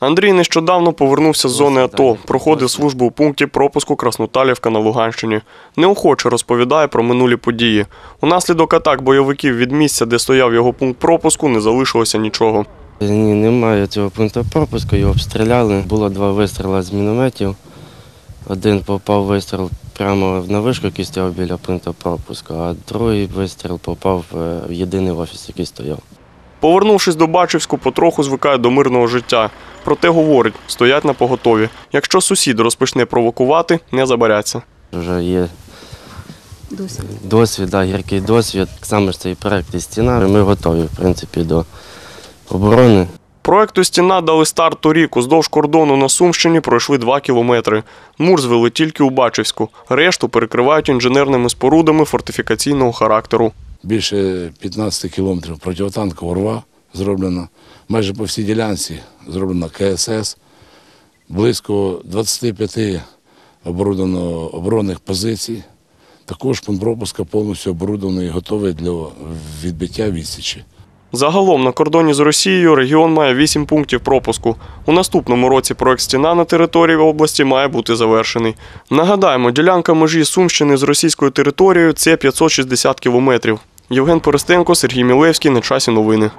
Андрій нещодавно повернувся з зони АТО, проходив службу у пункті пропуску Красноталівка на Луганщині. Неохоче розповідає про минулі події. Унаслідок атак бойовиків від місця, де стояв його пункт пропуску, не залишилося нічого. Ні, немає цього пункту пропуску, його обстріляли. Було два вистріли з мінометів. Один попав вистріл прямо на вишку, який стояв біля пункту пропуску, а другий вистріл попав е, в єдиний офіс, який стояв. Повернувшись до Бачівську, потроху звикає до мирного життя. Проте говорить, стоять на поготові. Якщо сусід розпочне провокувати, не забаряться. Вже є Досвід. досвід, да, гіркий досвід. Саме ж цей проект і стіна. Ми готові, в принципі, до оборони. Проекту «Стіна» дали старт торік. Уздовж кордону на Сумщині пройшли 2 кілометри. Мур звели тільки у Бачівську. Решту перекривають інженерними спорудами фортифікаційного характеру. Більше 15 кілометрів протитанкового рва зроблено. Майже по всій ділянці зроблено КСС. Близько 25 оборудовано оборонних позицій. Також пункт пропуска повністю оборудований і готовий для відбиття відсічі. Загалом на кордоні з Росією регіон має 8 пунктів пропуску. У наступному році проект «Стіна» на території області має бути завершений. Нагадаємо, ділянка межі Сумщини з російською територією – це 560 кілометрів. Євген Поростенко, Сергій Мілевський. На часі новини.